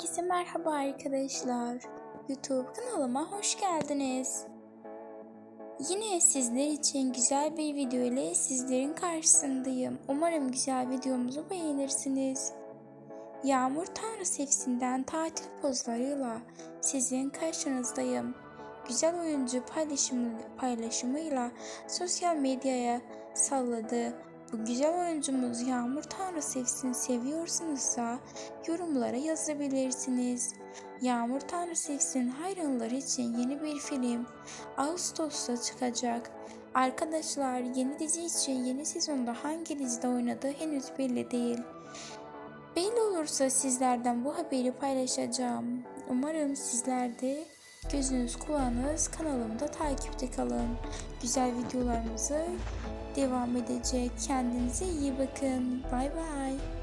Herkese merhaba arkadaşlar. YouTube kanalıma hoş geldiniz. Yine sizler için güzel bir video ile sizlerin karşısındayım. Umarım güzel videomuzu beğenirsiniz. Yağmur Tanrı Sefsi'nden tatil pozlarıyla sizin karşınızdayım. Güzel oyuncu paylaşımı, paylaşımıyla sosyal medyaya salladı. Bu güzel oyuncumuz Yağmur Tanrı Sevsin seviyorsunuzsa yorumlara yazabilirsiniz. Yağmur Tanrı Sevsin hayranları için yeni bir film Ağustos'ta çıkacak. Arkadaşlar yeni dizi için yeni sezonda hangi dizide oynadığı henüz belli değil. Belli olursa sizlerden bu haberi paylaşacağım. Umarım sizler de gözünüz kulağınız kanalımda takipte kalın. Güzel videolarımızı devam edecek. Kendinize iyi bakın. Bay bay.